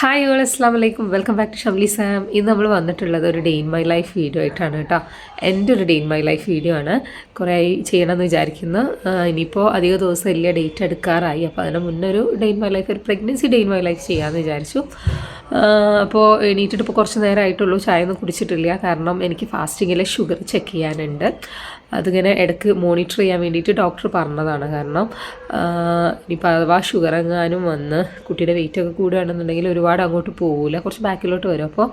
Hi all അസ്സാം വലൈക്കും welcome back to Shamli Sam ഇന്ന് നമ്മൾ വന്നിട്ടുള്ളത് ഒരു day in my life video ആയിട്ടാണ് കേട്ടോ. എന്റെ ഒരു day in my life video ആണ്. കുറേ ആയി ചെയ്യണമെന്ന് വിചാരിക്കുന്നു. ഇനിയിപ്പോൾ അധിക ദിവസം ഇല്ല ഡേറ്റ് എടുക്കാറായി. അപ്പോൾ അതിന് മുന്നേ ഒരു ഡേ ഇൻ മൈ ലൈഫ് ഒരു pregnancy day in my life ചെയ്യാമെന്ന് വിചാരിച്ചു. അപ്പോൾ എണീറ്റിട്ട് ഇപ്പോൾ കുറച്ച് നേരമായിട്ടുള്ളൂ ചായ ഒന്നും കുടിച്ചിട്ടില്ല. കാരണം എനിക്ക് ഫാസ്റ്റിങ്ങിലെ ഷുഗർ ചെക്ക് ചെയ്യാനുണ്ട്. അതിങ്ങനെ ഇടയ്ക്ക് മോണിറ്റർ ചെയ്യാൻ വേണ്ടിയിട്ട് ഡോക്ടർ പറഞ്ഞതാണ്. കാരണം ഇനിയിപ്പോൾ അഥവാ ഷുഗർ എങ്ങാനും വന്ന് കുട്ടിയുടെ വെയിറ്റ് ഒക്കെ കൂടുകയാണെന്നുണ്ടെങ്കിൽ ഒരുപാട് അങ്ങോട്ട് പോകില്ല കുറച്ച് ബാക്കിലോട്ട് വരും. അപ്പോൾ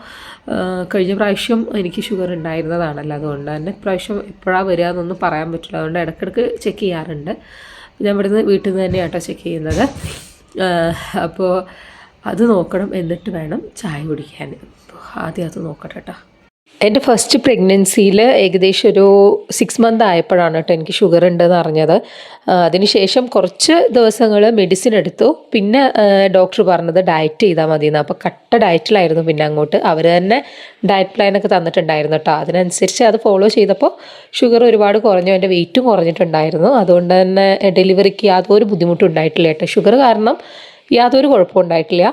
കഴിഞ്ഞ പ്രാവശ്യം എനിക്ക് ഷുഗർ ഉണ്ടായിരുന്നതാണല്ലോ അതുകൊണ്ട് തന്നെ ഇപ്രാവശ്യം എപ്പോഴാണ് വരിക എന്നൊന്നും പറയാൻ പറ്റില്ല. അതുകൊണ്ട് ഇടയ്ക്കിടയ്ക്ക് ചെക്ക് ചെയ്യാറുണ്ട്. ഞാൻ ഇവിടുന്ന് വീട്ടിൽ നിന്ന് തന്നെയാണ് കേട്ടോ ചെക്ക് ചെയ്യുന്നത്. അപ്പോൾ അത് നോക്കണം. എന്നിട്ട് വേണം ചായ കുടിക്കാൻ. അപ്പോൾ ആദ്യം അത് നോക്കട്ടെ കേട്ടോ എന്റെ ഫസ്റ്റ് പ്രഗ്നൻസിയിൽ ഏകദേശം ഒരു സിക്സ് മന്ത് ആയപ്പോഴാണ് കേട്ടോ എനിക്ക് ഷുഗർ ഉണ്ടെന്ന് അറിഞ്ഞത്. അതിനുശേഷം കുറച്ച് ദിവസങ്ങൾ മെഡിസിൻ എടുത്തു. പിന്നെ ഡോക്ടർ പറഞ്ഞത് ഡയറ്റ് ചെയ്താൽ മതി എന്ന് അപ്പോൾ കട്ട ഡയറ്റിലായിരുന്നു പിന്നെ അങ്ങോട്ട്. അവർ തന്നെ ഡയറ്റ് പ്ലാനൊക്കെ തന്നിട്ടുണ്ടായിരുന്നു കേട്ടോ അതിനനുസരിച്ച് അത് ഫോളോ ചെയ്തപ്പോൾ ഷുഗർ ഒരുപാട് കുറഞ്ഞു. എന്റെ വെയിറ്റും കുറഞ്ഞിട്ടുണ്ടായിരുന്നു. അതുകൊണ്ട് തന്നെ ഡെലിവറിക്ക് യാതൊരു ബുദ്ധിമുട്ടും ഉണ്ടായിട്ടില്ല കേട്ടോ ഷുഗർ കാരണം യാതൊരു ആ,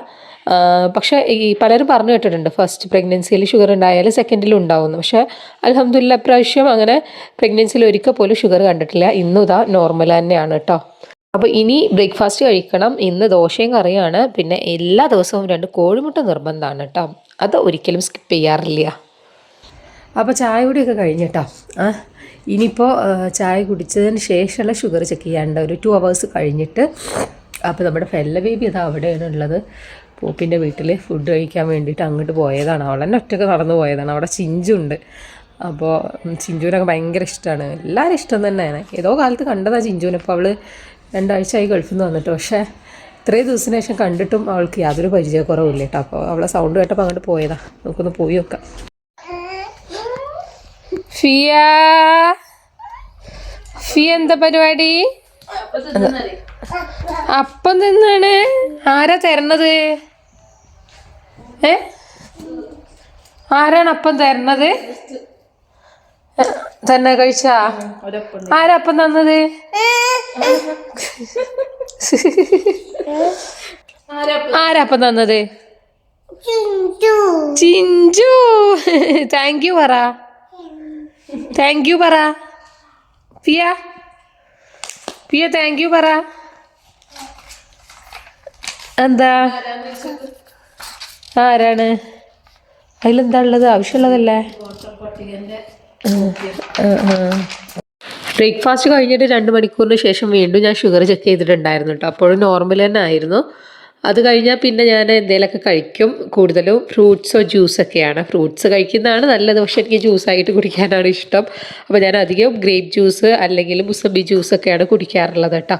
പക്ഷേ ഈ പലരും പറഞ്ഞു കേട്ടിട്ടുണ്ട് ഫസ്റ്റ് പ്രഗ്നൻസിയിൽ ഷുഗർ ഉണ്ടായാൽ സെക്കൻഡിലും ഉണ്ടാവുന്നു. പക്ഷേ അലഹമ്മദില്ല പ്രാവശ്യം അങ്ങനെ പ്രഗ്നൻസിയിൽ ഒരിക്കൽ പോലും ഷുഗർ കണ്ടിട്ടില്ല. ഇന്നും ഇതാ നോർമൽ തന്നെയാണ് കേട്ടോ അപ്പോൾ ഇനി ബ്രേക്ക്ഫാസ്റ്റ് കഴിക്കണം. ഇന്ന് ദോശയും കറിയാണ് പിന്നെ എല്ലാ ദിവസവും രണ്ട് കോഴിമുട്ട നിർബന്ധമാണ് കേട്ടോ അത് ഒരിക്കലും സ്കിപ്പ് ചെയ്യാറില്ല. അപ്പോൾ ചായ കൂടിയൊക്കെ കഴിഞ്ഞിട്ടോ ആ ഇനിയിപ്പോൾ ചായ കുടിച്ചതിന് ശേഷമുള്ള ഷുഗർ ചെക്ക് ചെയ്യാണ്ട് ഒരു ടു അവേഴ്സ് കഴിഞ്ഞിട്ട്. അപ്പോൾ നമ്മുടെ ഫെല്ല ബേബി അത് അവിടെയാണ് ഉള്ളത് പൂപ്പിന്റെ വീട്ടിൽ ഫുഡ് കഴിക്കാൻ വേണ്ടിയിട്ട് അങ്ങോട്ട് പോയതാണ്. അവൾ തന്നെ ഒറ്റയ്ക്ക് നടന്നു പോയതാണ്. അവിടെ ചിഞ്ചുണ്ട്. അപ്പോൾ ചിഞ്ചുവിനൊക്കെ ഭയങ്കര ഇഷ്ടമാണ് എല്ലാവരും ഇഷ്ടം തന്നെയാണ് ഏതോ കാലത്ത് കണ്ടതാണ് ചിഞ്ചുവിനെ. അപ്പോൾ അവൾ രണ്ടാഴ്ചയായി ഗൾഫിൽ നിന്ന് വന്നിട്ട്. പക്ഷേ ഇത്രയും ദിവസത്തിന് ശേഷം കണ്ടിട്ടും അവൾക്ക് യാതൊരു പരിചയക്കുറവില്ല കേട്ടോ. അപ്പോൾ അവളെ സൗണ്ട് കേട്ടപ്പോൾ അങ്ങോട്ട് പോയതാ. നമുക്കൊന്ന് പോയി നോക്കാം. ഫിയ? ഫിയ എന്താ പരിപാടി? അപ്പം തിന്നാണ്. ആരാ തരണത്? ഏ? ആരാണ് അപ്പം തരണത് തന്നെ കഴിച്ചാ? ആരപ്പം തന്നത്? ആരപ്പം തന്നത്? ചിഞ്ചു. താങ്ക് യു പറ. താങ്ക് യു പറ. പിയ. പിയ താങ്ക് യു പറ. എന്താ? ആരാണ്? അതിലെന്താ ഉള്ളത്? ആവശ്യമുള്ളതല്ലേ? ബ്രേക്ക്ഫാസ്റ്റ് കഴിഞ്ഞിട്ട് രണ്ട് മണിക്കൂറിന് ശേഷം വീണ്ടും ഞാൻ ഷുഗർ ചെക്ക് ചെയ്തിട്ടുണ്ടായിരുന്നു കേട്ടോ. അപ്പോഴും നോർമൽ തന്നെ ആയിരുന്നു. അത് കഴിഞ്ഞാൽ പിന്നെ ഞാൻ എന്തെങ്കിലുമൊക്കെ കഴിക്കും. കൂടുതലും ഫ്രൂട്ട്സോ ജ്യൂസൊക്കെയാണ്. ഫ്രൂട്ട്സ് കഴിക്കുന്നതാണ് നല്ലത്. പക്ഷെ എനിക്ക് ജ്യൂസായിട്ട് കുടിക്കാനാണ് ഇഷ്ടം. അപ്പോൾ ഞാൻ അധികം ഗ്രേപ്പ് ജ്യൂസ് അല്ലെങ്കിൽ മുസമ്പി ജ്യൂസൊക്കെയാണ് കുടിക്കാറുള്ളത് കേട്ടോ.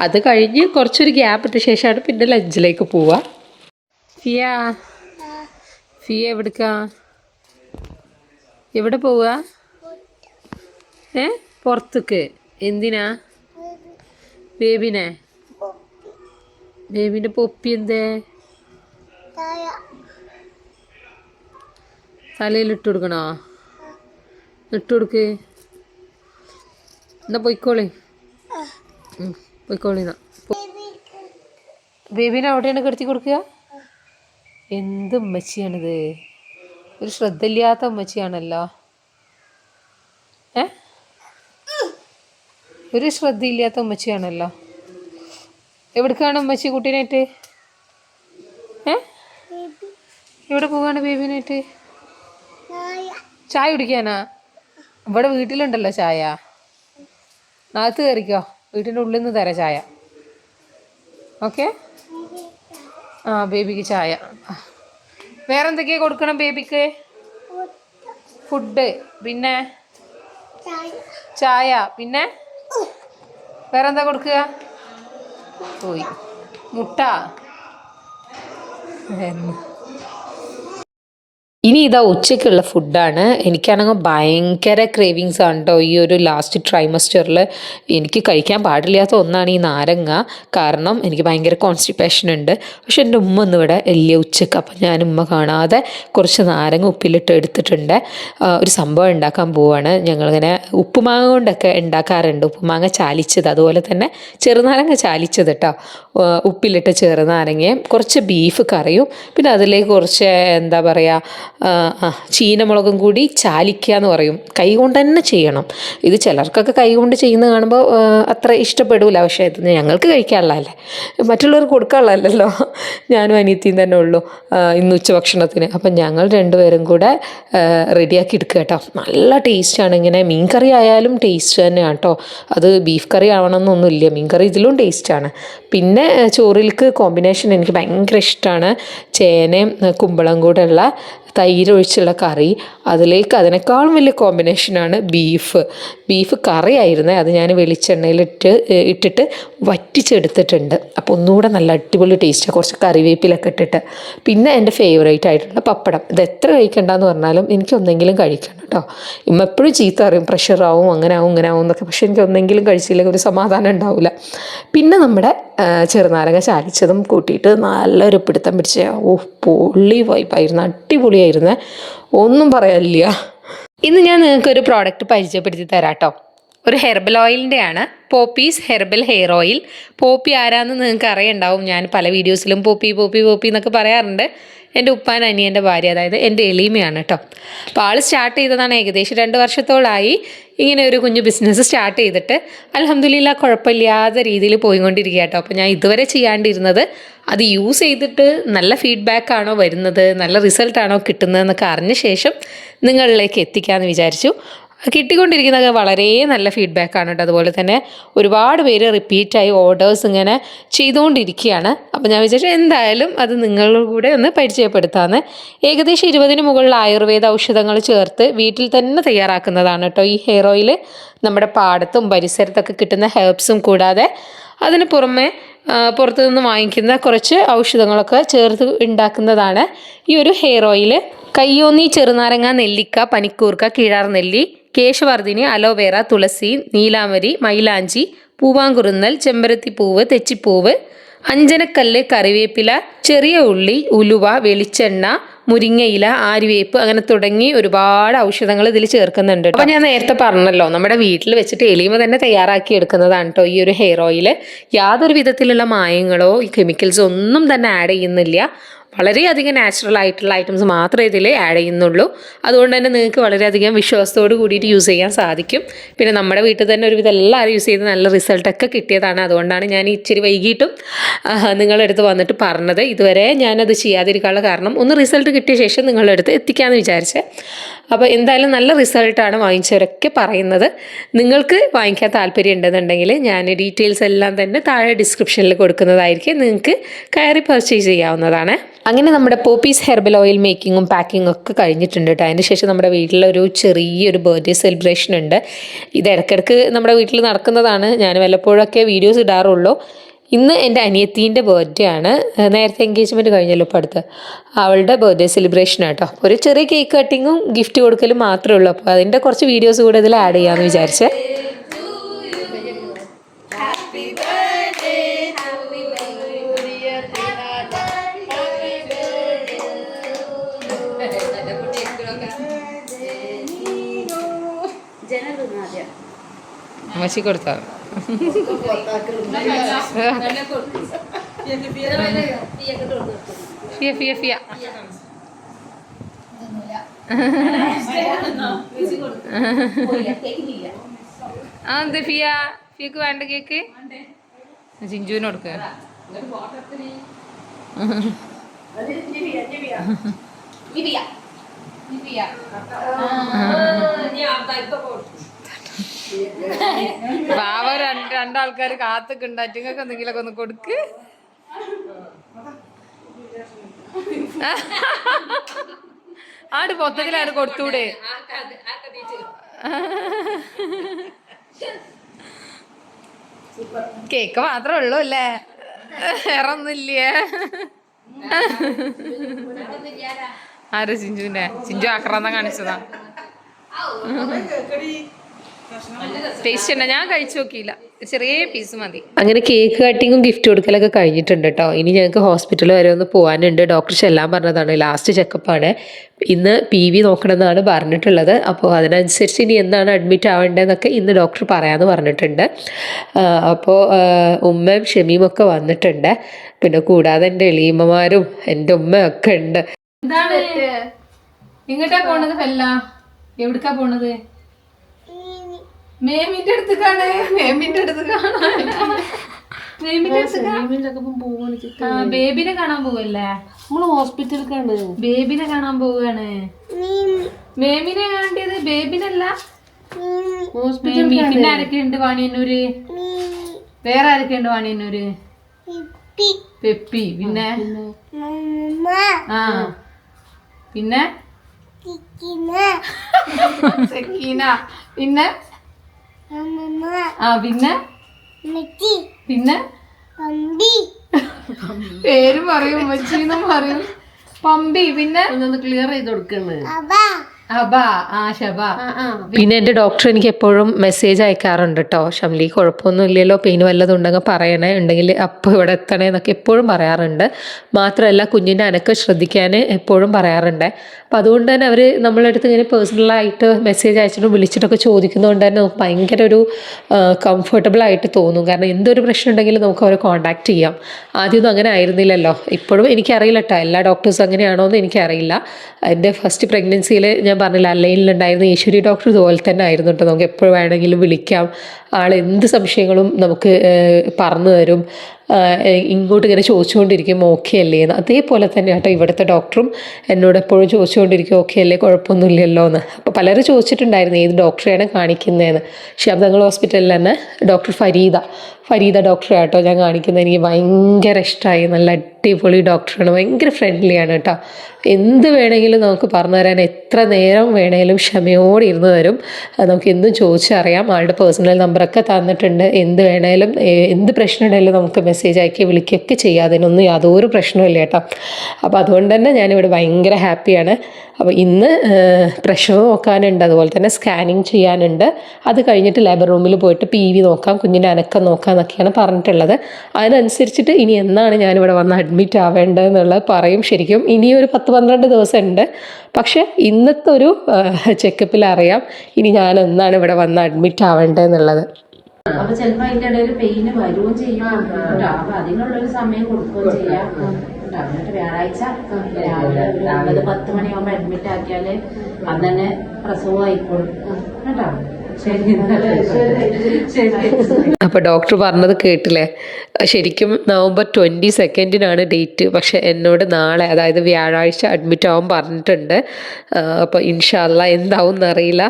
അത് കഴിഞ്ഞ് കുറച്ചൊരു ഗ്യാപ്പ് ഇട്ട ശേഷമാണ് പിന്നെ ലഞ്ചിലേക്ക് പോവുക ഫിയ ഫിയ എവിടുക്കാ? എവിടെ പോവുക ഏ? പുറത്തേക്ക്. എന്തിനാ? ബേബിനെ? ബേബിന്റെ പൊപ്പി എന്തേ? തലയിൽ ഇട്ട് കൊടുക്കണോ? ഇട്ട് കൊടുക്ക്. എന്നാ പൊയ്ക്കോളി. പൊയ്ക്കോളിന്നാ ബേബിനെ അവിടെയാണ് കിടത്തി കൊടുക്കുക? എന്ത് ഉമ്മച്ചിയാണിത്? ഒരു ശ്രദ്ധയില്ലാത്ത ഉമ്മച്ചിയാണല്ലോ. ഏ? ഒരു ശ്രദ്ധയില്ലാത്ത ഉമ്മച്ചിയാണല്ലോ. എവിടേക്കാണ് ഉമ്മച്ചി കുട്ടീനായിട്ട് ഏ? എവിടെ പോവാണ് ബേബിനായിട്ട് ചായ കുടിക്കാനാ? ഇവിടെ വീട്ടിലുണ്ടല്ലോ ചായ. അകത്ത് കയറിക്കോ. വീട്ടിന്റെ ഉള്ളിൽ നിന്ന് തരാം ചായ. ഓക്കെ? ആ ബേബിക്ക് ചായ. വേറെ എന്തൊക്കെയാ കൊടുക്കണം ബേബിക്ക്? ഫുഡ്. പിന്നെ? ചായ. പിന്നെ? വേറെ എന്താ കൊടുക്കുക? പോയി. മുട്ട. ഇനി ഇതാ ഉച്ചയ്ക്കുള്ള ഫുഡാണ് എനിക്കാണെങ്കിൽ ഭയങ്കര ക്രേവിങ്സ് ആണ് കേട്ടോ ഈ ഒരു ലാസ്റ്റ് ട്രൈമസ്റ്ററിൽ എനിക്ക് കഴിക്കാൻ പാടില്ലാത്ത ഒന്നാണ് ഈ നാരങ്ങ. കാരണം എനിക്ക് ഭയങ്കര കോൺസ്റ്റിപ്പേഷൻ ഉണ്ട്. പക്ഷെ എന്റെ ഉമ്മ ഒന്നും ഇവിടെ വലിയ ഉച്ചയ്ക്ക് അപ്പം ഞാൻ ഉമ്മ കാണാതെ കുറച്ച് നാരങ്ങ ഉപ്പിലിട്ട് എടുത്തിട്ടുണ്ട്. ഒരു സംഭവം ഉണ്ടാക്കാൻ പോവാണ്. ഞങ്ങളിങ്ങനെ ഉപ്പുമാങ്ങ കൊണ്ടൊക്കെ ഉണ്ടാക്കാറുണ്ട്. ഉപ്പുമാങ്ങ ചാലിച്ചത്. അതുപോലെ തന്നെ ചെറുനാരങ്ങ ചാലിച്ചത് കേട്ടോ ഉപ്പിലിട്ട് ചെറുനാരങ്ങയും കുറച്ച് ബീഫ് കറിയും. പിന്നെ അതിലേക്ക് കുറച്ച് എന്താ പറയുക ചീനമുളകും കൂടി ചാലിക്കുക എന്ന് പറയും. കൈ കൊണ്ട് തന്നെ ചെയ്യണം. ഇത് ചിലർക്കൊക്കെ കൈ കൊണ്ട് ചെയ്യുന്നത് കാണുമ്പോൾ അത്ര ഇഷ്ടപ്പെടില്ല പക്ഷേ ഇത് ഞങ്ങൾക്ക് കഴിക്കാനുള്ളതല്ലേ. മറ്റുള്ളവർക്ക് കൊടുക്കാനുള്ളതല്ലല്ലോ. ഞാനും അനിയത്തിയും തന്നെ ഉള്ളൂ ഇന്ന് ഉച്ചഭക്ഷണത്തിന്. അപ്പം ഞങ്ങൾ രണ്ടുപേരും കൂടെ റെഡിയാക്കി എടുക്കുക കേട്ടോ. നല്ല ടേസ്റ്റാണ് ഇങ്ങനെ മീൻ കറി ആയാലും ടേസ്റ്റ് തന്നെയാണ് കേട്ടോ. അത് ബീഫ് കറി ആവണമെന്നൊന്നുമില്ല. മീൻ കറി ഇതിലും ടേസ്റ്റാണ് പിന്നെ ചോറിൽക്ക് കോമ്പിനേഷൻ എനിക്ക് ഭയങ്കര ഇഷ്ടമാണ്. ചേനയും കുമ്പളം കൂടെ ഉള്ള തൈര് ഒഴിച്ചുള്ള കറി. അതിലേക്ക് അതിനേക്കാളും വലിയ കോമ്പിനേഷനാണ് ബീഫ് ബീഫ് കറി ആയിരുന്നേ അത് ഞാൻ വെളിച്ചെണ്ണയിലിട്ട് ഇട്ടിട്ട് വറ്റിച്ചെടുത്തിട്ടുണ്ട്. അപ്പോൾ ഒന്നുകൂടെ നല്ല അടിപൊളി ടേസ്റ്റ് കുറച്ച് കറിവേപ്പിലൊക്കെ ഇട്ടിട്ട്. പിന്നെ എന്റെ ഫേവറേറ്റ് ആയിട്ടുള്ള പപ്പടം. ഇത് എത്ര കഴിക്കണ്ടെന്ന് പറഞ്ഞാലും എനിക്ക് ഒന്നെങ്കിലും കഴിക്കണം കേട്ടോ. ഇമ്മ എപ്പോഴും ചീത്ത അറിയും പ്രഷറാവും അങ്ങനെ ആവും ഇങ്ങനെ ആവും എന്നൊക്കെ. പക്ഷേ എനിക്ക് ഒന്നെങ്കിലും കഴിച്ചില്ലെങ്കിൽ ഒരു സമാധാനം ഉണ്ടാവില്ല പിന്നെ നമ്മുടെ ചെറുനാരങ്ങ ചാലിച്ചതും കൂട്ടിയിട്ട് നല്ലൊരു പിടുത്തം പിടിച്ച ഓ പൊള്ളി വൈപ്പായിരുന്നു അടിപൊളിയായിരുന്നു. ഒന്നും പറയാനില്ല. ഇന്ന് ഞാൻ നിങ്ങൾക്ക് ഒരു പ്രോഡക്റ്റ് പരിചയപ്പെടുത്തി തരാം കേട്ടോ ഒരു ഹെർബൽ ഓയിലിന്റെ ആണ് Poppy's herbal hair oil. Poppy ആരാന്ന് നിങ്ങൾക്ക് അറിയണ്ടാവും. ഞാൻ പല വീഡിയോസിലും പോപ്പി പോപ്പി പോപ്പി എന്നൊക്കെ പറയാറുണ്ട്. എന്റെ ഉപ്പാൻ അനിയന്റെ ഭാര്യ അതായത് എന്റെ എളീമയാണ് കേട്ടോ. അപ്പോൾ ആൾ സ്റ്റാർട്ട് ചെയ്തതാണ് ഏകദേശം രണ്ട് വർഷത്തോളായി. ഇങ്ങനെ ഒരു കുഞ്ഞു ബിസിനസ് സ്റ്റാർട്ട് ചെയ്തിട്ട് അലഹമ്മദില്ല കുഴപ്പമില്ലാത്ത രീതിയിൽ പോയിക്കൊണ്ടിരിക്കുക കേട്ടോ. അപ്പോൾ ഞാൻ ഇതുവരെ ചെയ്യാണ്ടിരുന്നത് അത് യൂസ് ചെയ്തിട്ട് നല്ല ഫീഡ്ബാക്ക് ആണോ വരുന്നത് നല്ല റിസൾട്ടാണോ കിട്ടുന്നതെന്നൊക്കെ അറിഞ്ഞ ശേഷം നിങ്ങളിലേക്ക് എത്തിക്കാമെന്ന് വിചാരിച്ചു. കിട്ടിക്കൊണ്ടിരിക്കുന്നത് വളരെ നല്ല ഫീഡ്ബാക്കാണ് കേട്ടോ അതുപോലെ തന്നെ ഒരുപാട് പേര് റിപ്പീറ്റായി ഓർഡേഴ്സ് ഇങ്ങനെ ചെയ്തുകൊണ്ടിരിക്കുകയാണ്. അപ്പോൾ ഞാൻ വിചാരിച്ചു എന്തായാലും അത് നിങ്ങളുടെ കൂടെ ഒന്ന് പരിചയപ്പെടുത്താമെന്ന് ഏകദേശം ഇരുപതിന് മുകളിൽ ആയുർവേദ ഔഷധങ്ങൾ ചേർത്ത് വീട്ടിൽ തന്നെ തയ്യാറാക്കുന്നതാണ് കേട്ടോ ഈ ഹെയർ ഓയിൽ നമ്മുടെ പാടത്തും പരിസരത്തൊക്കെ കിട്ടുന്ന ഹെർബ്സും കൂടാതെ അതിന് പുറമെ പുറത്തു നിന്ന് വാങ്ങിക്കുന്ന കുറച്ച് ഔഷധങ്ങളൊക്കെ ചേർത്ത് ഉണ്ടാക്കുന്നതാണ് ഈ ഒരു ഹെയർ ഓയിൽ കയ്യോന്നി ചെറുനാരങ്ങ നെല്ലിക്ക പനിക്കൂർക്ക കിഴാർ നെല്ലി കേശവർദ്ധിനി അലോവേറ തുളസി നീലാമരി മൈലാഞ്ചി പൂവാങ്കുറുന്നൽ ചെമ്പരത്തിപ്പൂവ് തെച്ചിപ്പൂവ് അഞ്ചനക്കല്ല് കറിവേപ്പില ചെറിയ ഉള്ളി ഉലുവ വെളിച്ചെണ്ണ മുരിങ്ങയില ആരിവേപ്പ് അങ്ങനെ തുടങ്ങി ഒരുപാട് ഔഷധങ്ങൾ ഇതിൽ ചേർക്കുന്നുണ്ട് അപ്പോൾ ഞാൻ നേരത്തെ പറഞ്ഞല്ലോ നമ്മുടെ വീട്ടിൽ വെച്ചിട്ട് എലിമ തന്നെ തയ്യാറാക്കി എടുക്കുന്നതാണ് കേട്ടോ ഈ ഒരു ഹെയർ ഓയിൽ യാതൊരു വിധത്തിലുള്ള മായങ്ങളോ കെമിക്കൽസോ ഒന്നും തന്നെ ആഡ് ചെയ്യുന്നില്ല. വളരെയധികം നാച്ചുറൽ ആയിട്ടുള്ള ഐറ്റംസ് മാത്രമേ ഇതിൽ ആഡ് ചെയ്യുന്നുള്ളൂ. അതുകൊണ്ട് തന്നെ നിങ്ങൾക്ക് വളരെയധികം വിശ്വാസത്തോട് കൂടിയിട്ട് യൂസ് ചെയ്യാൻ സാധിക്കും. പിന്നെ നമ്മുടെ വീട്ടിൽ തന്നെ ഒരുവിധം എല്ലാവരും യൂസ് ചെയ്ത് നല്ല റിസൾട്ടൊക്കെ കിട്ടിയതാണ്. അതുകൊണ്ടാണ് ഞാൻ ഇച്ചിരി വൈകിട്ടും നിങ്ങളെടുത്ത് വന്നിട്ട് പറഞ്ഞത്. ഇതുവരെ ഞാനത് ചെയ്യാതിരിക്കാനുള്ള കാരണം ഒന്ന് റിസൾട്ട് കിട്ടിയ ശേഷം നിങ്ങളുടെ അടുത്ത് എത്തിക്കാമെന്ന് വിചാരിച്ചേ. അപ്പോൾ എന്തായാലും നല്ല റിസൾട്ടാണ് വാങ്ങിച്ചവരൊക്കെ പറയുന്നത്. നിങ്ങൾക്ക് വാങ്ങിക്കാൻ താല്പര്യം ഉണ്ടെന്നുണ്ടെങ്കിൽ ഞാൻ ഡീറ്റെയിൽസ് എല്ലാം തന്നെ താഴെ ഡിസ്ക്രിപ്ഷനിൽ കൊടുക്കുന്നതായിരിക്കും. നിങ്ങൾക്ക് കയറി പർച്ചേസ് ചെയ്യാവുന്നതാണ്. അങ്ങനെ നമ്മുടെ പോപ്പീസ് ഹെർബൽ ഓയിൽ മേക്കിങ്ങും പാക്കിങ്ങും ഒക്കെ കഴിഞ്ഞിട്ടുണ്ട് കേട്ടോ അതിന് ശേഷം നമ്മുടെ വീട്ടിലൊരു ചെറിയൊരു ബർത്ത്ഡേ സെലിബ്രേഷൻ ഉണ്ട്. ഇത് ഇടയ്ക്കിടയ്ക്ക് നമ്മുടെ വീട്ടിൽ നടക്കുന്നതാണ്. ഞാൻ വല്ലപ്പോഴൊക്കെ വീഡിയോസ് ഇടാറുള്ളൂ. ഇന്ന് എന്റെ അനിയത്തീന്റെ ബർത്ത്ഡേ ആണ്. നേരത്തെ എൻഗേജ്മെന്റ് കഴിഞ്ഞല്ലോ ഇപ്പോൾ അടുത്ത്. അവളുടെ ബർത്ത്ഡേ സെലിബ്രേഷൻ ആട്ടോ ഒരു ചെറിയ കേക്ക് കട്ടിങ്ങും ഗിഫ്റ്റ് കൊടുക്കലും മാത്രമേ ഉള്ളൂ. അപ്പോൾ അതിന്റെ കുറച്ച് വീഡിയോസ് കൂടെ ഇതിൽ ആഡ് ചെയ്യാമെന്ന് വിചാരിച്ചേ. അമ്മച്ചി കൊടുത്താ? ഫിയ ഫിയ ഫിയ ആ എന്താ ഫിയ ഫിയക്ക് വേണ്ട കേക്ക് ചിഞ്ചുവിന് കൊടുക്ക പാവ രണ്ട് രണ്ടാൾക്കാർ കാത്തൊക്കെ ഉണ്ടായിട്ട് നിങ്ങൾക്ക് എന്തെങ്കിലുമൊക്കെ ഒന്ന് കൊടുക്ക്. ആട് മൊത്തത്തിലാണ് കൊടുത്തൂടെ? കേക്ക് മാത്രമേ ഉള്ളൂ അല്ലേ? ആരോ ആര് ചിഞ്ചുവിന്റെ ചിഞ്ചു ആക്രാന്തം കാണിച്ചതാ. ടേസ്റ്റ് തന്നെ ഞാൻ കഴിച്ചു നോക്കിയില്ല. ചെറിയ പീസ് മതി. അങ്ങനെ കേക്ക് കട്ടിങ്ങും ഗിഫ്റ്റ് കൊടുക്കലൊക്കെ കഴിഞ്ഞിട്ടുണ്ട് കേട്ടോ ഇനി ഞങ്ങൾക്ക് ഹോസ്പിറ്റൽ വരെ ഒന്ന് പോകാനുണ്ട് ഡോക്ടർ എല്ലാം പറഞ്ഞതാണ്. ലാസ്റ്റ് ചെക്കപ്പാണ് ഇന്ന് പി വി നോക്കണമെന്നാണ് പറഞ്ഞിട്ടുള്ളത്. അപ്പോൾ അതിനനുസരിച്ച് ഇനി എന്താണ് അഡ്മിറ്റ് ആവേണ്ടതെന്നൊക്കെ ഇന്ന് ഡോക്ടർ പറയാമെന്ന് പറഞ്ഞിട്ടുണ്ട്. അപ്പോൾ ഉമ്മയും ഷെമിയും ഒക്കെ വന്നിട്ടുണ്ട്. പിന്നെ കൂടാതെ എന്റെ എളിയമ്മമാരും എന്റെ ഉമ്മയൊക്കെ ഉണ്ട്. പോണത് ഫെല്ല? എവിടക്കാ പോണത്? മേമിന്റെ അടുത്ത് കാണാൻ. മേമിന്റെ അടുത്ത് ആ ബേബിനെ കാണാൻ പോവല്ലേ? നമ്മൾ ഹോസ്പിറ്റലിൽ ഹോസ്പിറ്റലിലേക്കാണ് ബേബിനെ കാണാൻ പോവാണ്. മേമിനെ കാണേണ്ടത് ബേബിനല്ല? ഹോസ്പിറ്റലിൽ പിന്നെ ആരൊക്കെ ഉണ്ട് വാണിയന്നൂര്? വേറെ ആരൊക്കെ ഉണ്ട് വാണിയന്നൂര്? പെപ്പി. പിന്നെ? ആ പിന്നെ? പിന്നെ? ആ പിന്നെ? പിന്നെ? പേര് പറയും ഉമ്മച്ചീന്നും പറയും. പമ്പി പിന്നെ? ഒന്ന് ക്ലിയർ ചെയ്ത് കൊടുക്കണ് പിന്നെ എന്റെ ഡോക്ടർ എനിക്ക് എപ്പോഴും മെസ്സേജ് അയക്കാറുണ്ട് കേട്ടോ ഷംലി കുഴപ്പമൊന്നും ഇല്ലല്ലോ പെയിൻ വല്ലതും ഉണ്ടെങ്കിൽ പറയണേ. ഉണ്ടെങ്കിൽ അപ്പോൾ ഇവിടെ എത്തണേ എന്നൊക്കെ എപ്പോഴും പറയാറുണ്ട്. മാത്രമല്ല കുഞ്ഞിന്റെ അനക്ക് ശ്രദ്ധിക്കാൻ എപ്പോഴും പറയാറുണ്ട്. അപ്പോൾ അതുകൊണ്ട് തന്നെ അവർ നമ്മളെ അടുത്ത് ഇങ്ങനെ പേഴ്സണലായിട്ട് മെസ്സേജ് അയച്ചിട്ടും വിളിച്ചിട്ടൊക്കെ ചോദിക്കുന്നതുകൊണ്ട് തന്നെ നമുക്ക് ഭയങ്കര ഒരു കംഫർട്ടബിൾ ആയിട്ട് തോന്നും. കാരണം എന്തൊരു പ്രശ്നം ഉണ്ടെങ്കിലും നമുക്ക് അവരെ കോൺടാക്റ്റ് ചെയ്യാം. ആദ്യമൊന്നും അങ്ങനെ ആയിരുന്നില്ലല്ലോ. ഇപ്പോഴും എനിക്കറിയില്ല കേട്ടോ എല്ലാ ഡോക്ടേഴ്സും അങ്ങനെയാണോ എന്ന് എനിക്കറിയില്ല. എന്റെ ഫസ്റ്റ് പ്രഗ്നൻസിയിൽ ഞാൻ പറഞ്ഞില്ല അല്ലയിലുണ്ടായിരുന്ന ഈശ്വരി ഡോക്ടർ ഇതുപോലെ തന്നെ ആയിരുന്നു കേട്ടോ നമുക്ക് എപ്പോൾ വേണമെങ്കിലും വിളിക്കാം. ആൾ എന്ത് സംശയങ്ങളും നമുക്ക് പറഞ്ഞു തരും. ഇങ്ങോട്ട് ഇങ്ങനെ ചോദിച്ചുകൊണ്ടിരിക്കും ഓക്കെ അല്ലേ എന്ന്. അതേപോലെ തന്നെ കേട്ടോ ഇവിടുത്തെ ഡോക്ടറും എന്നോട് എപ്പോഴും ചോദിച്ചുകൊണ്ടിരിക്കും ഓക്കെ അല്ലേ കുഴപ്പമൊന്നുമില്ലല്ലോ? എന്ന്. അപ്പോൾ പലരും ചോദിച്ചിട്ടുണ്ടായിരുന്നു ഏത് ഡോക്ടറെയാണ് കാണിക്കുന്നതെന്ന്? ശബ്ദങ്ങൾ ഹോസ്പിറ്റലിൽ തന്നെ ഡോക്ടർ ഫരീദ. ഫരീദ ഡോക്ടറെ കേട്ടോ ഞാൻ കാണിക്കുന്നത്. എനിക്ക് ഭയങ്കര ഇഷ്ടമായി. നല്ല അടിപൊളി ഡോക്ടറാണ്. ഭയങ്കര ഫ്രണ്ട്ലിയാണ് കേട്ടോ. എന്ത് വേണമെങ്കിലും നമുക്ക് പറഞ്ഞു തരാൻ എത്ര നേരം വേണമെങ്കിലും ക്ഷമയോടെ ഇരുന്ന് തരും. നമുക്ക് എന്തും ചോദിച്ചറിയാം. ആളുടെ പേഴ്സണൽ നമ്പറൊക്കെ തന്നിട്ടുണ്ട്. എന്ത് വേണേലും എന്ത് പ്രശ്നം ഉണ്ടെങ്കിലും നമുക്ക് മെസ്സേജ് അയക്കി വിളിക്കുകയൊക്കെ ചെയ്യാം. അതിനൊന്നും യാതൊരു പ്രശ്നമില്ല കേട്ടോ. അപ്പോൾ അതുകൊണ്ട് തന്നെ ഞാനിവിടെ ഭയങ്കര ഹാപ്പിയാണ് അപ്പോൾ ഇന്ന് പ്രഷർ നോക്കാനുണ്ട്. അതുപോലെ തന്നെ സ്കാനിങ് ചെയ്യാനുണ്ട്. അത് കഴിഞ്ഞിട്ട് ലേബർ റൂമിൽ പോയിട്ട് പി വി നോക്കാം കുഞ്ഞിന്റെ അനക്കം നോക്കാം എന്നൊക്കെയാണ് പറഞ്ഞിട്ടുള്ളത്. അതിനനുസരിച്ചിട്ട് ഇനി എന്നാണ് ഞാനിവിടെ വന്ന് അഡ്മിറ്റ് ആവേണ്ടതെന്നുള്ളത് പറയും. ശരിക്കും ഇനി ഒരു പത്ത് പന്ത്രണ്ട് ദിവസം ഉണ്ട് പക്ഷേ ഇന്നത്തെ ഒരു ചെക്കപ്പിൽ അറിയാം. ഇനി ഞാൻ എന്നാണ് ഇവിടെ വന്ന് അഡ്മിറ്റ് ആവേണ്ടതെന്നുള്ളത്. അപ്പൊ ചിലപ്പോ അതിന്റെ ഇടയിൽ പെയിന് വരുകയും ചെയ്യും. അപ്പൊ അതിനുള്ള ഒരു സമയം കൊടുക്കുകയും ചെയ്യാം. എന്നിട്ട് വ്യാഴാഴ്ച രാവിലെ ഒരു ഒമ്പത് പത്ത് മണിയാകുമ്പോ അഡ്മിറ്റ് ആക്കിയാൽ അന്ന് തന്നെ പ്രസവം ആയിക്കോളും. കേട്ടോ? അപ്പോൾ ഡോക്ടർ പറഞ്ഞത് കേട്ടില്ലേ? ശരിക്കും നവംബർ ട്വന്റി സെക്കൻഡിനാണ് ഡേറ്റ് പക്ഷെ എന്നോട് നാളെ അതായത് വ്യാഴാഴ്ച അഡ്മിറ്റ് ആവാൻ പറഞ്ഞിട്ടുണ്ട്. അപ്പോൾ ഇൻഷാല്ല എന്താവും എന്നറിയില്ല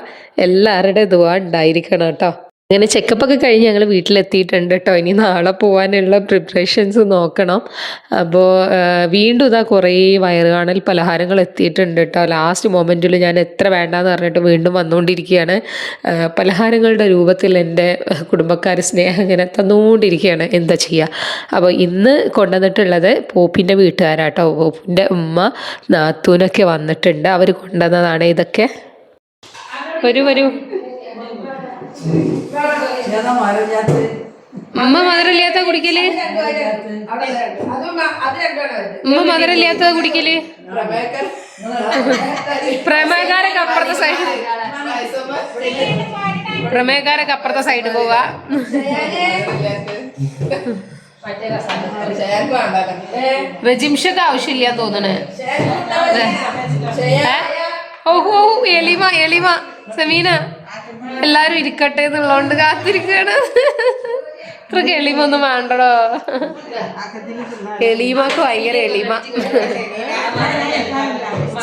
എല്ലാവരുടെ ഇതുവാ ഉണ്ടായിരിക്കണം കേട്ടോ. അങ്ങനെ ചെക്കപ്പ് ഒക്കെ കഴിഞ്ഞ് ഞങ്ങൾ വീട്ടിലെത്തിയിട്ടുണ്ട് കേട്ടോ ഇനി നാളെ പോകാനുള്ള പ്രിപ്പറേഷൻസ് നോക്കണം. അപ്പോൾ വീണ്ടും ഇതാ കുറേ വയറുകാണൽ പലഹാരങ്ങൾ എത്തിയിട്ടുണ്ട് കേട്ടോ ലാസ്റ്റ് മൊമെന്റിൽ ഞാൻ എത്ര വേണ്ടാന്ന് പറഞ്ഞിട്ട് വീണ്ടും വന്നുകൊണ്ടിരിക്കുകയാണ് പലഹാരങ്ങളുടെ രൂപത്തിൽ എന്റെ കുടുംബക്കാർ സ്നേഹം ഇങ്ങനെ തന്നുകൊണ്ടിരിക്കുകയാണ് എന്താ ചെയ്യുക അപ്പോൾ ഇന്ന് കൊണ്ടുവന്നിട്ടുള്ളത് പോപ്പിന്റെ വീട്ടുകാരാട്ടോ പോപ്പിന്റെ ഉമ്മ നാത്തൂനൊക്കെ വന്നിട്ടുണ്ട്. അവർ കൊണ്ടുവന്നതാണ് ഇതൊക്കെ. വരൂ വരൂ. ഉമ്മ മധുരമില്ലാത്ത കുടിക്കൽ? അമ്മ മധുരമില്ലാത്ത കുടിക്കൽ? പ്രമേകാരൊക്കെ അപ്പുറത്തെ സൈഡ് പ്രമേകാരൊക്കെ അപ്പുറത്തെ സൈഡ് പോവാ. റജിംഷക്ക് ആവശ്യമില്ല തോന്നണേ. ഓഹോ, എളിമ എളിമ. സമീന എല്ലാരും ഇരിക്കട്ടെ എന്നുള്ളതുകൊണ്ട് കാത്തിരിക്കുകയാണ്. ഇത്ര കെളിമൊന്നും വേണ്ടടോ. എളിമക്ക് ഭയങ്കര എളിമ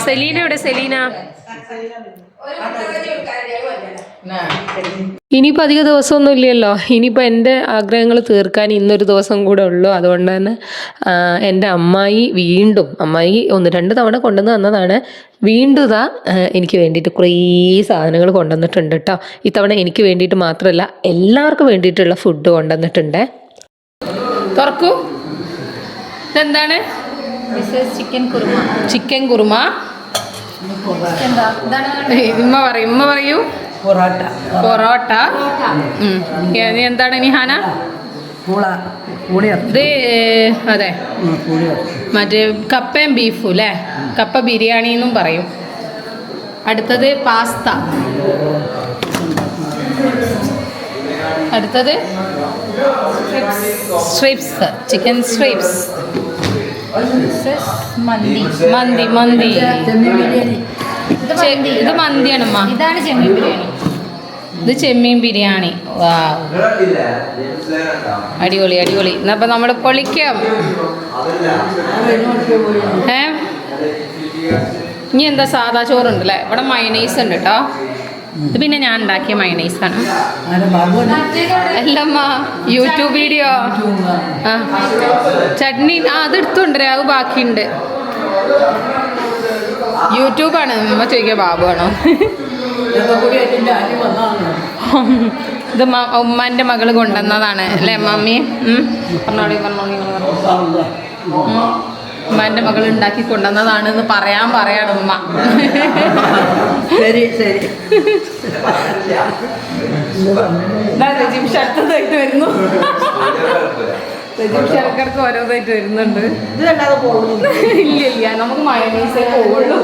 സെലീന. എവിടെ സെലീന ഇനിയിപ്പോൾ അധിക ദിവസമൊന്നും ഇല്ലല്ലോ. ഇനിയിപ്പോൾ എന്റെ ആഗ്രഹങ്ങൾ തീർക്കാൻ ഇന്നൊരു ദിവസം കൂടെ ഉള്ളൂ. അതുകൊണ്ട് തന്നെ എന്റെ അമ്മായി വീണ്ടും അമ്മായി ഒന്ന് രണ്ട് തവണ കൊണ്ടുവന്ന് തന്നതാണ്. വീണ്ടും ഇതാ എനിക്ക് വേണ്ടിയിട്ട് കുറേ സാധനങ്ങൾ കൊണ്ടുവന്നിട്ടുണ്ട് കേട്ടോ. ഇത്തവണ എനിക്ക് വേണ്ടിയിട്ട് മാത്രമല്ല എല്ലാവർക്കും വേണ്ടിയിട്ടുള്ള ഫുഡ് കൊണ്ടുവന്നിട്ടുണ്ട്. തുറക്കൂ. ഇതെന്താണ്? ചിക്കൻ കുറുമ. ചിക്കൻ കുറുമ. ഇമ്മ പറയും ഇമ്മ പറയൂ. പൊറോട്ട. പൊറോട്ട. എന്താണ് നിഹാന ഇത് അതെ. മറ്റേ കപ്പയും ബീഫും അല്ലേ? കപ്പ ബിരിയാണി എന്നും പറയും. അടുത്തത് പാസ്ത. അടുത്തത് സ്ട്രിപ്സ്. Chicken strips. മന്തി. മന്തി മന്തി. ഇത് മന്തിയാണ് മന്തി. ഇതാണ് ചെമ്മീൻ ബിരിയാണി. ഇത് ചെമ്മീൻ ബിരിയാണി. വാ അടിപൊളി അടിപൊളി. എന്നപ്പോ നമ്മൾ പൊളിക്കാം. ഏ? ഇനി എന്താ സാധാ ചോറുണ്ട് അല്ലേ ഇവിടെ മയണൈസ് ഉണ്ട് കേട്ടോ ഇത് പിന്നെ ഞാൻ ഉണ്ടാക്കിയ മയണൈസ് ആണ്? അല്ലമ്മ യൂട്യൂബ് വീഡിയോ. ആ. ചട്നി ആ അത് എടുത്തുണ്ടേ അത് ബാക്കിയുണ്ട്. യൂട്യൂബാണ്. ഉമ്മ ചോദിക്കുക ബാബുവാണോ? ഇത് ഉമ്മാന്റെ മകൾ കൊണ്ടുവന്നതാണ്. അല്ലേ മമ്മി? പറഞ്ഞോളി പറഞ്ഞോളി. ഉമ്മാന്റെ മകൾ ഉണ്ടാക്കി കൊണ്ടുവന്നതാണ് എന്ന് പറയാൻ പറയാണ് ഉമ്മ. ശരി ശരി. ജിംഷ് അടുത്തതായിട്ട് വരുന്നു. രജിം ആൾക്കാർക്ക് ഓരോന്നായിട്ട് വരുന്നുണ്ട്. ഇത് കണ്ടാതെ പോകുന്നു. ഇല്ല ഇല്ല. നമുക്ക് മയണീസേ പോകുള്ളൂ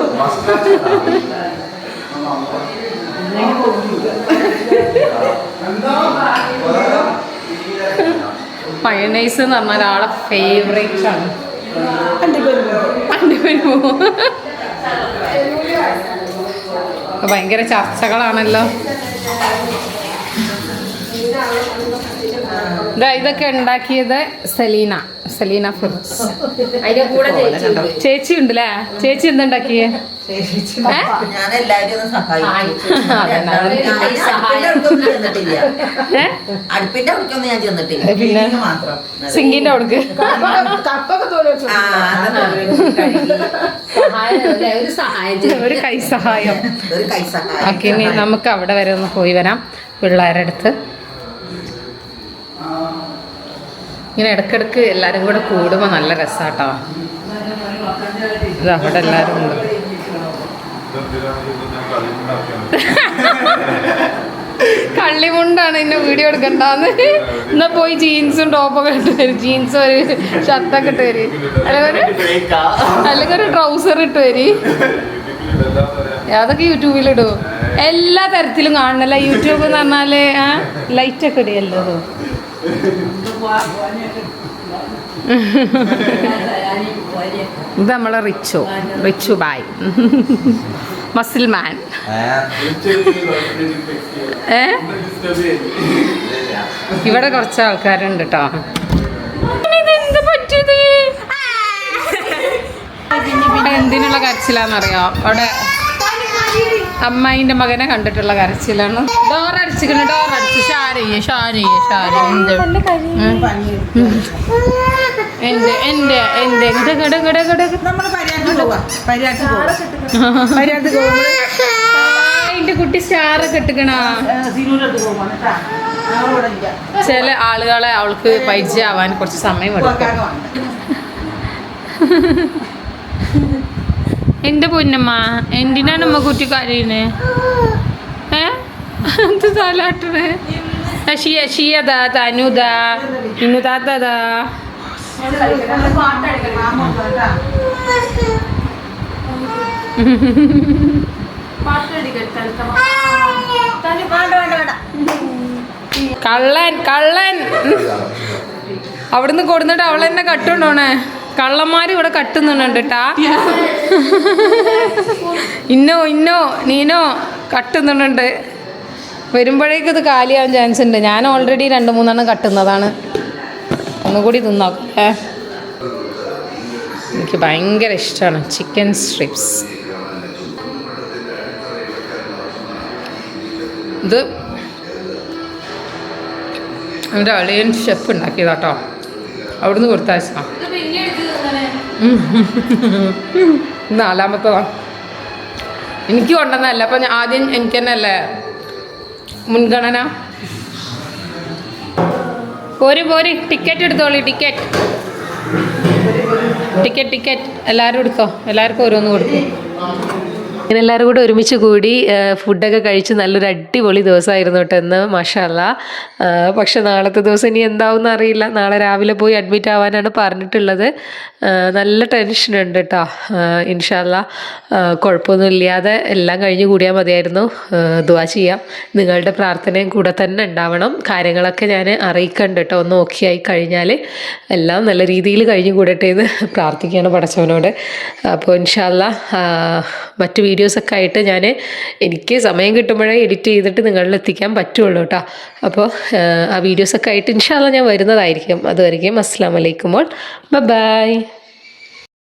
മയണൈസ് എന്ന് പറഞ്ഞാൽ ആളെ ഫേവറേറ്റ് ആണ്. ഭയങ്കര ചർച്ചകളാണല്ലോ. ഇതൊക്കെ ഉണ്ടാക്കിയത് സെലീന സെലീന ഫിറോസ് അതിന്റെ കൂടെ ചേച്ചി ഉണ്ടല്ലേ? ചേച്ചി എന്തുണ്ടാക്കിയേ? സിംഗിന്റെ അവിടെ സിങ്കിന്റെ? ഒരു കൈസഹായം ഓക്കെ ഇനി നമുക്ക് അവിടെ വരെ ഒന്ന് പോയി വരാം പിള്ളേരുടെ അടുത്ത്. ഇങ്ങനെ ഇടക്കിടക്ക് എല്ലാവരും കൂടെ കൂടുമ്പോൾ നല്ല രസാട്ടോ. ഇത് അവിടെ എല്ലാവരും ഉണ്ട്. കള്ളിമുണ്ടാണ് ഇന്നെ വീഡിയോ എടുക്കണ്ടെന്ന്. എന്നാ പോയി ജീൻസും ടോപ്പൊക്കെ ഇട്ട് വരും. ജീൻസും ഒരു ഷർട്ടൊക്കെ ഇട്ട് വരും. അല്ലെങ്കിൽ അല്ലെങ്കിൽ ഒരു ട്രൗസർ ഇട്ട് വരും. അതൊക്കെ യൂട്യൂബിലിടും എല്ലാ തരത്തിലും കാണണല്ല യൂട്യൂബ് എന്ന് പറഞ്ഞാൽ ആ ലൈറ്റ് ഇടിയല്ലോ ഇടുകയല്ലോ ഇത് നമ്മളെ Richu. Richu bye. Muscle man. ഏ? ഇവിടെ കുറച്ച് ആൾക്കാരുണ്ട് കേട്ടോ പറ്റിയത്? എന്തിനുള്ള കരച്ചിലാന്നറിയോ? അവിടെ അമ്മായിന്റെ മകനെ കണ്ടിട്ടുള്ള കരച്ചിലാണ്. ഡോർ അടിച്ചിക്കണ് ഡോർ അടിച്ച്. ഷാരിയെ ഷാരിയെ ഷാരി എന്ത്? ഉം. എന്റെ എന്റെ എന്റെ ഇങ്ങട് ഇങ്ങട് ഇങ്ങട് ഇങ്ങട് ഇങ്ങട്. നമ്മൾ പരിയാറ്റി പോവാ. പരിയാറ്റി പോവാ. പരിയാറ്റി പോകുമ്പോൾ ആ, എന്റെ കുട്ടി സ്റ്റാർ കെട്ടിക്കണ ചില ആളുകളെ അവൾക്ക് പരിചയമാവാൻ കുറച്ച് സമയം എടുക്കും. എന്റെ പൊന്നമ്മ എന്തിനാണ് നമ്മ കുറ്റി കരയുന്നേ ഏ? എന്ത് തലാട്ടണേ ഷിയ ഷിയതാ തനുതാ ഇന്നു താത്തതാ കള്ളൻ കള്ളൻ. അവിടുന്ന് കൊടുന്നിട്ട് അവളെന്നെ കട്ടുണ്ടോണേ? കള്ളന്മാർ ഇവിടെ കട്ടുന്നുണ്ട് കേട്ടാ ഇന്നോ ഇന്നോ നീനോ കട്ടുന്നുണ്ട്. വരുമ്പോഴേക്കും ഇത് കാലിയാവാൻ ചാൻസ് ഉണ്ട്. ഞാൻ ഓൾറെഡി രണ്ട് മൂന്നെണ്ണം കട്ടുന്നതാണ്. ഒന്നുകൂടി തിന്നോക്കേ എനിക്ക് ഭയങ്കര ഇഷ്ടമാണ് ചിക്കൻ സ്ട്രിപ്സ് ഇത് എന്റെ അളിയൻ ഷെഫ് ഉണ്ടാക്കിയതാട്ടോ. അവിടുന്ന് കൊടുത്തയച്ചാ നാലാമത്തതാ എനിക്ക് കൊണ്ടുവന്നല്ല അപ്പം ആദ്യം എനിക്ക് തന്നെ അല്ലേ? മുൻഗണന. പോര് പോര്. ടിക്കറ്റ് എടുത്തോളി ടിക്കറ്റ്. Ticket ticket. എല്ലാവരും എടുത്തോ? എല്ലാവർക്കും ഓരോന്ന് കൊടുക്കും. ഇങ്ങനെ എല്ലാവരും കൂടെ ഒരുമിച്ച് കൂടി ഫുഡൊക്കെ കഴിച്ച് നല്ലൊരു അടിപൊളി ദിവസമായിരുന്നു കേട്ടോ എന്ന് മഷാല പക്ഷെ നാളത്തെ ദിവസം ഇനി എന്താവും അറിയില്ല. നാളെ രാവിലെ പോയി അഡ്മിറ്റ് ആവാനാണ് പറഞ്ഞിട്ടുള്ളത്. നല്ല ടെൻഷൻ ഉണ്ട് കേട്ടോ. ഇൻഷാല്ല. കുഴപ്പമൊന്നും ഇല്ലാതെ എല്ലാം കഴിഞ്ഞ് കൂടിയാൽ മതിയായിരുന്നു. ദുവാ ചെയ്യാം. നിങ്ങളുടെ പ്രാർത്ഥനയും കൂടെ തന്നെ ഉണ്ടാവണം. കാര്യങ്ങളൊക്കെ ഞാൻ അറിയിക്കണ്ട് കേട്ടോ. ഒന്ന് ഓക്കെ ആയി കഴിഞ്ഞാൽ എല്ലാം നല്ല രീതിയിൽ കഴിഞ്ഞ് കൂടട്ടെ എന്ന് പ്രാർത്ഥിക്കുകയാണ് പടച്ചവനോട്. അപ്പോൾ ഇൻഷാല്ല മറ്റു വീഡിയോസൊക്കെ ആയിട്ട് ഞാൻ എനിക്ക് സമയം കിട്ടുമ്പോഴേ എഡിറ്റ് ചെയ്തിട്ട് നിങ്ങളിൽ എത്തിക്കാൻ പറ്റുള്ളൂ കേട്ടോ അപ്പോൾ ആ വീഡിയോസൊക്കെ ആയിട്ട് ഇൻഷാല്ല ഞാൻ വരുന്നതായിരിക്കും. അതുവരെയും അസ്സാം വലൈക്കുമ്പോൾ ബൈ.